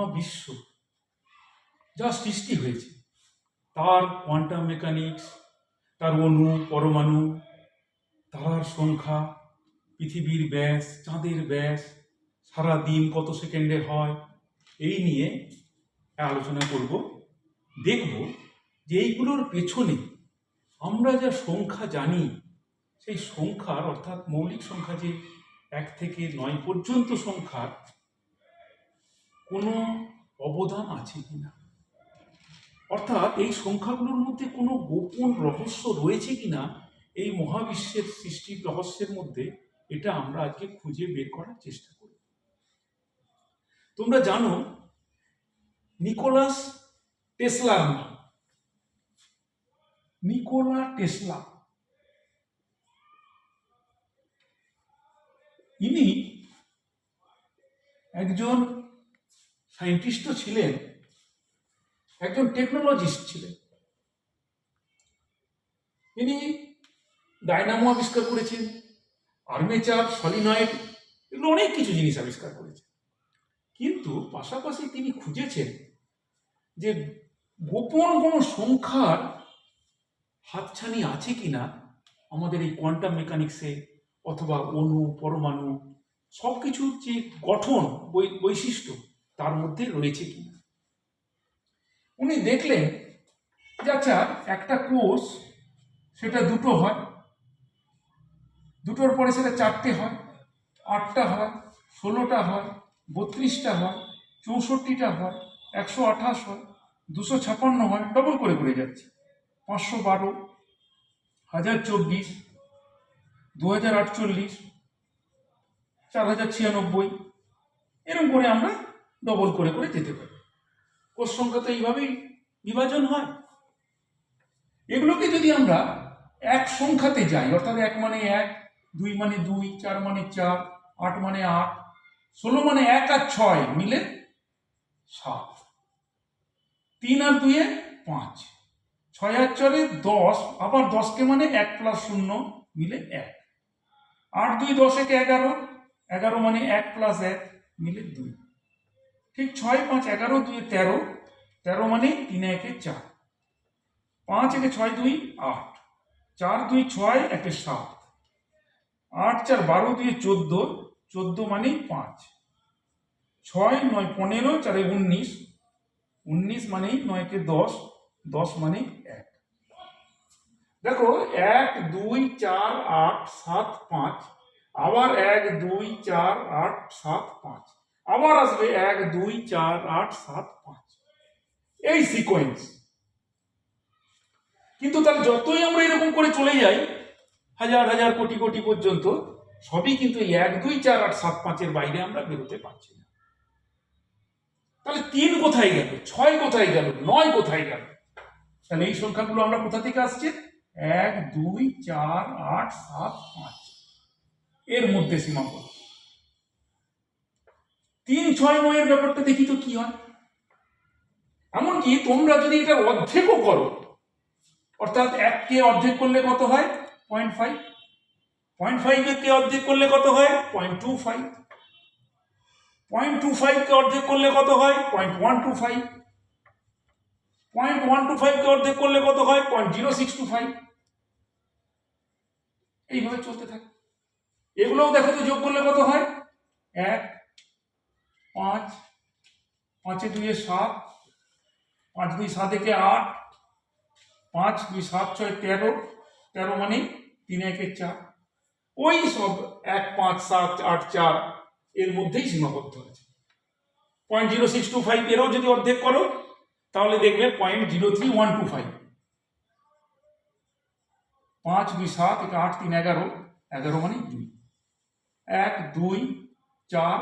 মহাবিশ্ব। যা সৃষ্টি হয়েছে। তার কোয়ান্টাম মেকানিক্স তার অণু, পরমাণু, তারার সংখ্যা, পৃথিবীর ব্যাস, চাঁদের ব্যাস, সারা দিন কত সেকেন্ডে হয়, এই নিয়ে আলোচনা করব। দেখব যে এইগুলোর পেছনে আমরা যা সংখ্যা জানি, সেই সংখ্যার অর্থাৎ মৌলিক সংখ্যা যে এক থেকে নয় পর্যন্ত সংখ্যার কোনো অবদান আছে কিনা অর্থাৎ এই সংখ্যাগুলোর মধ্যে কোনো গোপন রহস্য রয়েছে কিনা এই মহাবিশ্বের সৃষ্টির রহস্যের মধ্যে এটা আমরা আজকে খুঁজে বের করার চেষ্টা করি। তোমরা জানো, নিকোলাস টেসলার নাম নিকোলা টেসলা। ইনি একজন সায়েন্টিস্টও ছিলেন, একজন টেকনোলজিস্ট ছিলেন। তিনি ডায়নামো আবিষ্কার করেছেন, আর্মেচার, সলিনয়েড, এগুলো অনেক কিছু জিনিস আবিষ্কার করেছেন। কিন্তু পাশাপাশি তিনি খুঁজেছেন যে গোপন কোনো সংখ্যার হাতছানি আছে কিনা আমাদের এই কোয়ান্টাম মেকানিক্সে অথবা অণু, পরমাণু সব কিছুর যে গঠন বৈশিষ্ট্য। তার মধ্যে রয়েছে কিনা উনি দেখলেন যে আচ্ছা একটা কোষ, সেটা দুটো হয়। দুটোর পরে সেটা চারটে হয়, আটটা হয়, ষোলোটা হয়, বত্রিশটা হয়, চৌষট্টিটা হয়, একশো আঠাশ হয়, দুশো ছাপান্ন হয় ডবল করে করে যাচ্ছে। পাঁচশো বারো, হাজার চব্বিশ দু হাজার আটচল্লিশ, চার হাজার ছিয়ানব্বই এরকম করে আমরা ডবল করে করে যেতে পারি। কোষ সংখ্যা তো এইভাবেই বিভাজন হয়। এগুলোকে যদি আমরা এক সংখ্যাতে যাই, অর্থাৎ এক মানে এক, দুই মানে দুই, চার মানে চার, আট মানে আট, ষোলো মানে এক আর ছয় মিলে সাত। তিন আর দুয়ে পাঁচ। ছয় আর চারে দশ, আবার দশকে মানে এক প্লাস শূন্য মিলে এক। আট দুই দশ এগারো এগারো মানে এক প্লাস এক মিলে দুই। ঠিক ছয় পাঁচ এগারো দুই তেরো তেরো মানে তিন একে চার। পাঁচ একে ছয় দুই আট। চার দুই ছয় একে সাত। আট চার বারো দুই চোদ্দ চোদ্দ মানে পাঁচ। ছয় নয় পনেরো চারে উনিশ। উনিশ মানেই নয়কে দশ দশ মানে এক। দেখো, এক, দুই, চার, আট, সাত, পাঁচ। আবার এক, দুই, চার, আট, সাত, পাঁচ। আবার আসবে এক, দুই, চার, আট, সাত, পাঁচ। এই সিকোয়েন্স কিন্তু তাহলে যতই আমরা এরকম করে চলে যাই, হাজার হাজার কোটি কোটি পর্যন্ত, সবই কিন্তু এই এক, দুই, চার, আট, সাত, পাঁচের বাইরে আমরা বেরোতে পারছি না। তাহলে তিন কোথায় গেল? ছয় কোথায় গেল? নয় কোথায় গেল? তাহলে এই সংখ্যাগুলো আমরা কোথা থেকে আসছে? এক, দুই, চার, আট, সাত, পাঁচ। এর মধ্যে সীমাবদ্ধ। তিন, ছয় নয়ের ব্যাপারটা দেখি তো কি হয়। এমনকি তোমরা যদি এটার অর্ধেকও করো, অর্থাৎ এককে অর্ধেক করলে কত হয়? Point five. পয়েন্ট ফাইভকে অর্ধেক করলে কত হয়? Point two five. Point two ফাইভকে অর্ধেক করলে কত হয়? Point one two five. Point one two ফাইভকে অর্ধেক করলে কত হয়? Point zero six two five. এইভাবে চলতে থাকে। এগুলোও দেখো তো যোগ করলে কত হয়? এক পাঁচ, পাঁচে দুইয়ে সাত, পাঁচ দুই সাত একে আট, পাঁচ দুই সাত ছয় তেরো তেরো মানে তিন একে চার। ওই সব এক, পাঁচ, সাত, আট, চার এর মধ্যেই সীমাবদ্ধ আছে। Point zero six two five এরও যদি অর্ধেক করো, তাহলে দেখবে point zero three one two five পাঁচ দুই সাত একে আট, তিন, এগারো এগারো মানে দুই। এক, দুই, চার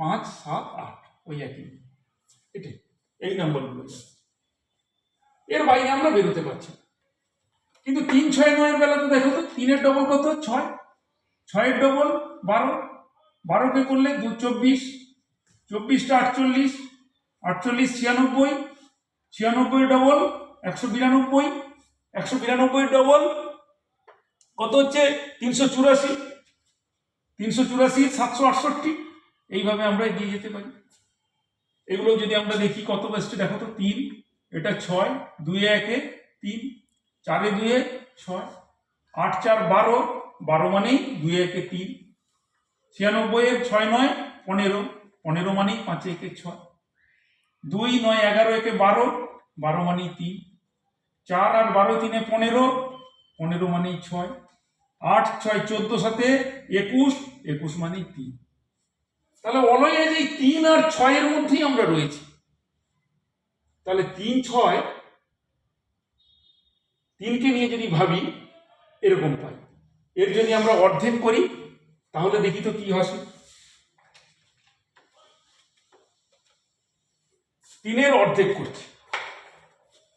পাঁচ, সাত, আট, ওই একই। এটাই, এই নাম্বারগুলো। এর বাইরে আমরা বেরোতে পারছি কিন্তু তিন, ছয়, নয়ের বেলাতে দেখো তো, তিনের ডবল কত? ছয়। ছয়ের ডবল বারো। বারোকে করলে দু, চব্বিশ। চব্বিশটা আটচল্লিশ। আটচল্লিশ, ছিয়ানব্বই। ছিয়ানব্বই ডবল একশো বিরানব্বই। একশো বিরানব্বই ডবল কত হচ্ছে? তিনশো চুরাশি। তিনশো চুরাশি, সাতশো আটষট্টি। এইভাবে আমরা এগিয়ে যেতে পারি। এগুলো যদি আমরা দেখি কত বেসছে দেখো তো, তিন, এটা ছয়, দুই একে তিন, চারে দুয়ে ছয়, আট, চার, বারো বারো মানেই দুই একে তিন, ছিয়ানব্বই এর ছয় নয়, পনেরো পনেরো মানেই পাঁচে একে ছয়, দুই নয়, এগারো একে বারো বারো মানেই তিন, চার আর বারো তিনে পনেরো পনেরো মানেই ছয়, আট ছয় চোদ্দ সাথে একুশ একুশ মানেই তিন। তাহলে অলয়ে যে তিন আর ছয়ের মধ্যেই আমরা রয়েছি। তাহলে তিন ছয় তিনকে নিয়ে যদি ভাবি, এরকম পাই। এর যদি আমরা অর্ধেক করি, তাহলে দেখি তো কি আসে তিনের অর্ধেক করছি।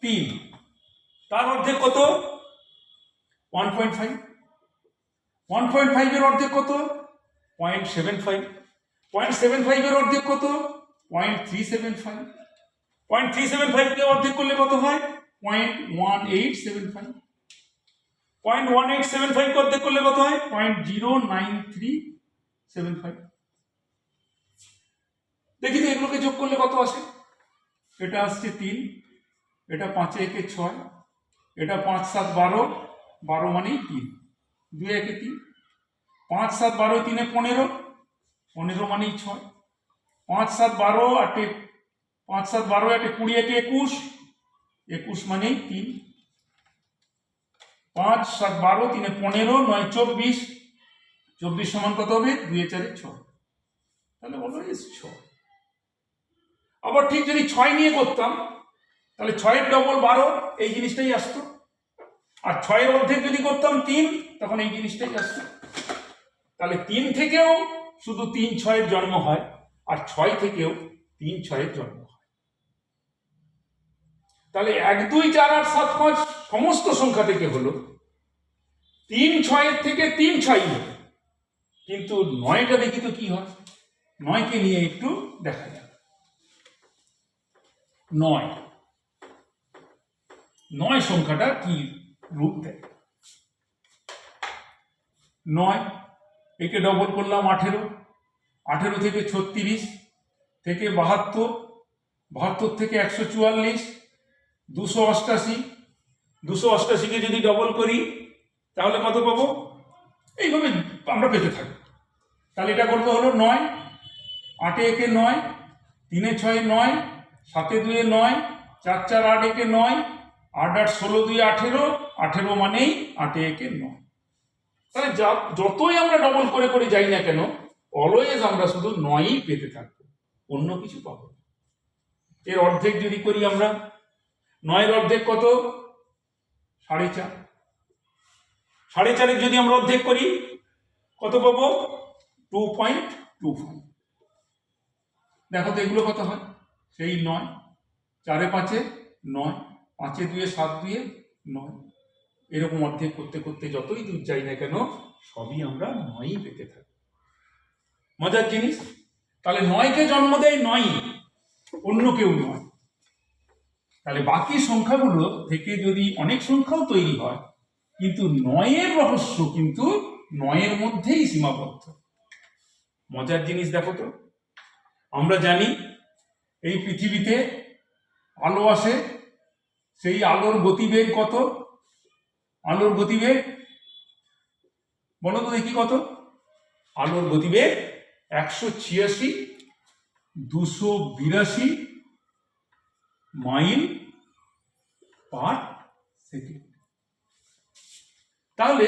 তিন। তার অর্ধেক কত? One point five one point ফাইভের অর্ধেক কত? Point seven five point seven ফাইভের অর্ধেক কত? Point three seven five. Point three seven ফাইভকে অর্ধেক করলে কত হয়? Point one eight seven five. Point one eight seven অর্ধেক করলে কত হয়? Point zero nine three seven five. দেখি তো এগুলোকে যোগ করলে কত আসে? এটা আসছে তিন, এটা পাঁচে একে ছয়, এটা পাঁচ সাত বারো বারো মানেই তিন। দুই একে তিন। পাঁচ সাত বারো তিনে পনেরো পনেরো মানেই ছয়। পাঁচ সাত বারো আটে, পাঁচ সাত বারো আটে কুড়ি একে একুশ। একুশ মানেই তিন। পাঁচ সাত বারো তিনে পনেরো, নয় চব্বিশ। চব্বিশ সমান কত হবে? দুই চারে ছয়। তাহলে বলো ছয়। আবার ঠিক যদি ছয় নিয়ে করতাম, তাহলে ছয়ের ডবল বারো, এই জিনিসটাই আসতো। আর ছয়ের অর্ধেক যদি করতাম তিন, তখন এই জিনিসটাই আসতো। তাহলে তিন থেকেও শুধু তিন ছয়ের জন্ম হয় আর ছয় থেকেও তিন ছয়ের জন্ম হয়। তাহলে এক, দুই, চার, আট, সাত, পাঁচ সমস্ত সংখ্যা থেকে হলো তিন ছয়ের থেকে তিন ছয় কিন্তু নয়টা দেখি তো কি হয়? নয়কে নিয়ে একটু দেখা যাক। নয়। নয় সংখ্যাটা কি রূপ দেয়? নয়, একে ডবল করলাম আঠেরো। আঠেরো থেকে ছত্রিশ থেকে বাহাত্তর বাহাত্তর থেকে একশো চুয়াল্লিশ, দুশো অষ্টাশি। দুশো অষ্টাশিকে যদি ডবল করি, তাহলে কত পাবো? এইভাবে আমরা পেতে থাকি। তাহলে এটা করতে হলো নয়, আটে একে নয়, তিনে ছয় নয়, সাতে দুয়ে নয়, চার চার আট একে নয়, আট আট ষোলো দুই আঠেরো আঠেরো মানেই আটে একে নয়। তাহলে যা যতই আমরা ডবল করে করে যাই না কেন অলওয়েজ আমরা শুধু নয়ই পেতে থাকব, অন্য কিছু পাবো। এর অর্ধেক যদি করি আমরা, নয়ের অর্ধেক কত? সাড়ে চার। সাড়ে চারের যদি আমরা অর্ধেক করি, কত পাবো? টু পয়েন্ট টু দেখো তো এগুলো কত হয়? সেই নয়, চারে পাঁচে নয়, পাঁচে দুয়ে সাত দুয়ে নয়। এরকম অর্ধেক করতে করতে যতই দূর যাই না কেন, সবই আমরা নয়ই পেতে থাকি মজার জিনিস? তাহলে নয়কে জন্ম দেয় নয়ই, অন্য কেউ নয়। তাহলে বাকি সংখ্যাগুলো থেকে যদি অনেক সংখ্যাও তৈরি হয়, কিন্তু নয়ের রহস্য কিন্তু নয়ের মধ্যেই সীমাবদ্ধ। মজার জিনিস দেখো তো। আমরা জানি এই পৃথিবীতে আলো আসে, সেই আলোর গতিবেগ কত? আলোর গতিবেগ, বলো তো দেখি কত? আলোর গতিবেগ একশো ছিয়াশি, দুশো বিরাশি মাইল পার সেকেন্ড। তাহলে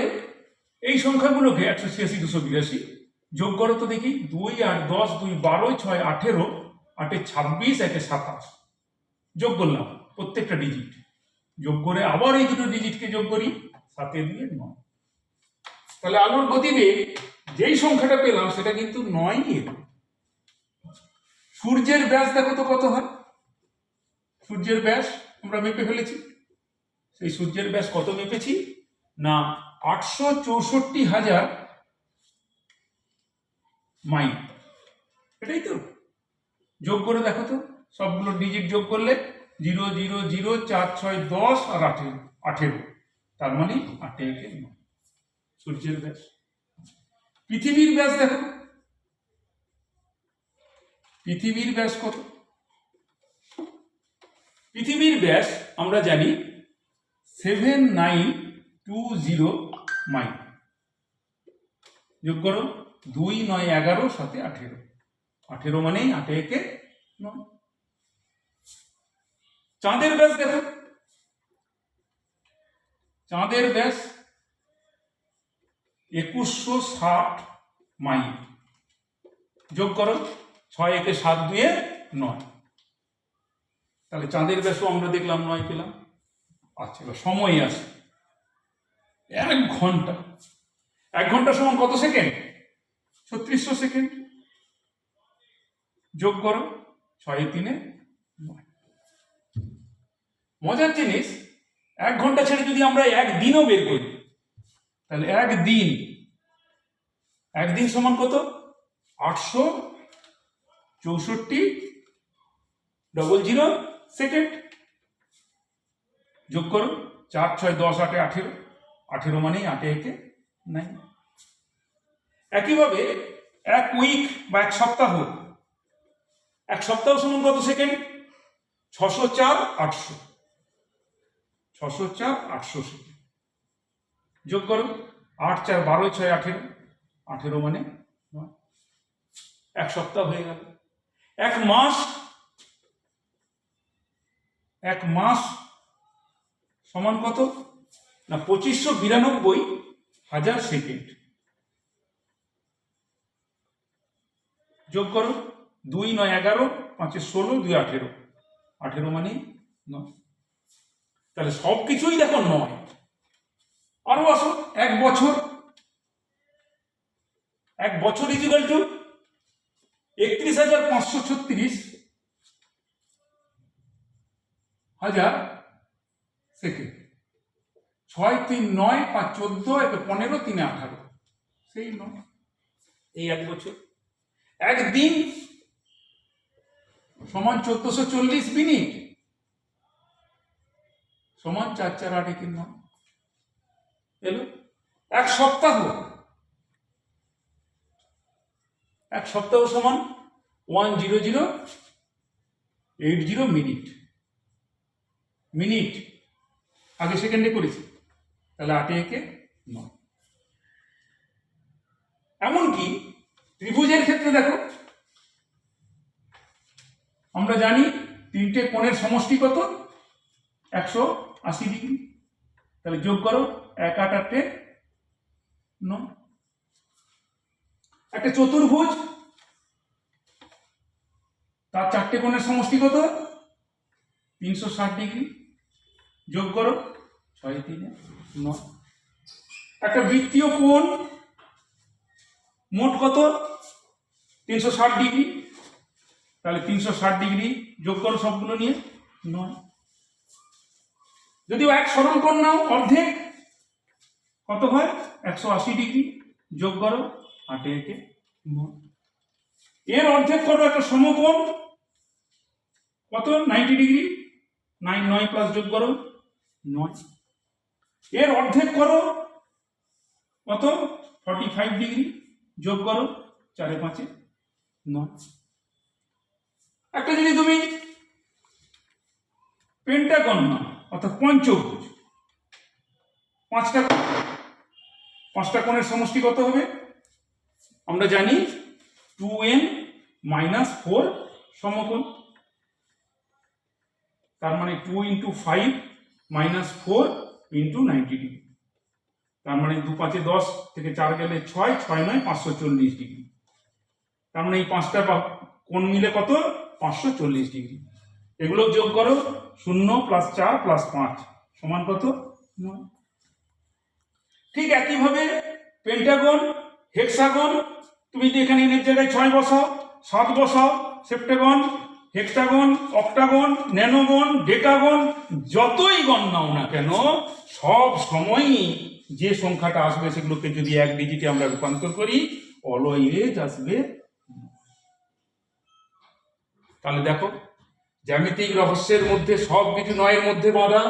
এই সংখ্যাগুলোকে একশো ছিয়াশি, দুশো বিরাশি যোগ করো তো দেখি, দুই আট দশ, দুই বারো ছয়, আঠেরো, আটে ছাব্বিশ, একে সাতাশ। যোগ করলাম, প্রত্যেকটা ডিজিট যোগ করে আবার এই দুটো ডিজিটকে যোগ করি, সাতে দিয়ে নয়। তাহলে আলোর গতিবেগ যেই সংখ্যাটা পেলাম, সেটা কিন্তু নয় সূর্যের ব্যাস দেখো তো কত হয়? সূর্যের ব্যাস আমরা মেপে ফেলেছি। সেই সূর্যের ব্যাস কত মেপেছি? না, আটশো চৌষট্টি হাজার মাইল। এটাই তো। যোগ করে দেখো তো, সবগুলো ডিজিট যোগ করলে জিরো জিরো জিরো, চার, ছয়, দশ আর আঠেরো। আঠেরো। তার মানে আটে সূর্যের ব্যাস। পৃথিবীর ব্যাস দেখো। পৃথিবীর ব্যাস কত? পৃথিবীর ব্যাস আমরা জানি seven nine two zero mile. যোগ করো, দুই নয় এগারো সাথে আঠেরো। আঠেরো মানেই আটে একে নয়। চাঁদের ব্যাস দেখো। চাঁদের ব্যাস একুশশো ষাট মাইল। যোগ করো, ছয় একে সাত দুয়ে নয়। তাহলে চাঁদের ব্যাসও আমরা দেখলাম নয় পেলাম। আচ্ছা এবার সময় আসে এক ঘণ্টা। এক ঘণ্টা সমান কত সেকেন্ড? ছত্রিশশো সেকেন্ড। যোগ করো, ছয় তিনে নয়। মজার জিনিস, এক ঘণ্টা ছেড়ে যদি আমরা এক দিনও বের করি তাহলে একদিন একদিন সমান কত? আটশো চৌষট্টি ডবল জিরো সেকেন্ড যোগ করো, চার ছয় দশ আটে আঠেরো। আঠেরো মানেই আটে একে নাই একইভাবে এক উইক বা এক সপ্তাহ এক সপ্তাহ সমান কত সেকেন্ড ছশো চার আটশো। ছশো চার আটশো সেকেন্ড যোগ করো আট চার বারো ছয় আঠেরো। আঠেরো মানে এক সপ্তাহ হয়ে গেল। এক মাস এক মাস সমান কত? না, পঁচিশশো বিরানব্বই হাজার সেকেন্ড। যোগ করো। দুই নয় এগারো, পাঁচে ষোলো, দুই আঠেরো। আঠেরো মানে নয়। তাহলে সব কিছুই দেখো নয়। আরও আসো এক বছর। এক বছর ইজিক্যাল টু একত্রিশ হাজার পাঁচশো ছত্রিশ হাজার সেকেন্ড। ছয় তিন নয় পাঁচ চোদ্দ একটা পনেরো তিনে আঠারো। সেই নয় এই এক বছর। একদিন সমান চোদ্দশো চল্লিশ মিনিট। সমান চার চার আট একের নয় এলো? এক সপ্তাহ। এক সপ্তাহ সমান one zero zero eight zero minute. Minute. আগে সেকেন্ডে করেছি। তাহলে আটে একে নয়। এমনকি ত্রিভুজের ক্ষেত্রে দেখো, আমরা জানি তিনটে কোণের সমষ্টি কত? একশো আশি ডিগ্রি। তাহলে যোগ করো। এক আট আটে নয় একটা চতুর্ভুজ, তার চারটে কোণের সমষ্টি কত? তিনশো ষাট ডিগ্রি। যোগ করো, ছয় তিনে নয় একটা বৃত্তীয় কোণ, মোট কত? তিনশো ষাট ডিগ্রি। তাহলে তিনশো ষাট ডিগ্রি যোগ করো সবগুলো নিয়ে, নয়। যদিও এক সরল কোণ নাও, অর্ধেক কত হয়? একশো আশি ডিগ্রি। যোগ করো, আটে একে এর অর্ধেক করো একটা সমকোণ। কত? Ninety degree. নাইন, নয় প্লাস যোগ করো, নয়। এর অর্ধেক করো, কত? Forty five degree. যোগ করো, চারে পাঁচে নয়। একটা যদি তুমি পেন্টাগন অর্থাৎ পঞ্চভুজ, পাঁচটা। পাঁচটা কোণের সমষ্টি কত হবে? আমরা জানি টু এন মাইনাস ফোর সমকোণ। তার মানে two into five minus four into ninety degree. তার মানে দু পাঁচে দশ থেকে চার গেলে ছয় ছয় নয়, পাঁচশো চল্লিশ ডিগ্রি। তার মানে এই পাঁচটা কোণ মিলে কত? পাঁচশো চল্লিশ ডিগ্রি। এগুলো যোগ করো, শূন্য প্লাস চার প্লাস পাঁচ সমান কত? নয়। ঠিক একইভাবে পেন্টাগন হেক্সাগন তুমি যদি এখানে এর জায়গায় ছয় বসাও, সাত বসাও septagon hexagon octagon nonagon decagon যতই গণ নাও না কেন, সব সময়ই যে সংখ্যাটা আসবে সেগুলোকে যদি এক ডিজিটে আমরা রূপান্তর করি অলওয়েজ আসবে তাহলে দেখো, জ্যামিতিক রহস্যের মধ্যে সব কিছু নয়ের মধ্যে বাঁধা।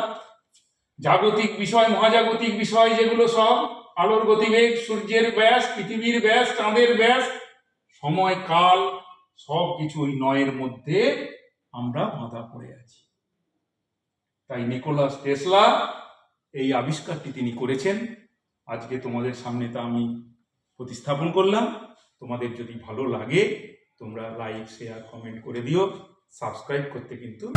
জাগতিক বিষয়, মহাজাগতিক বিষয় যেগুলো সব, আলোর গতিবেগ, সূর্যের ব্যাস, পৃথিবীর ব্যাস, চাঁদের ব্যাস, সময়, কাল, সব কিছু ওই নয়ের মধ্যে আমরা বাঁধা পড়ে আছি। তাই নিকোলাস টেসলা এই আবিষ্কারটি তিনি করেছেন। আজকে তোমাদের সামনে তা আমি প্রতিস্থাপন করলাম। তোমাদের যদি ভালো লাগে, তোমরা লাইক, শেয়ার, কমেন্ট করে দিও। সাবস্ক্রাইব করতে কিন্তু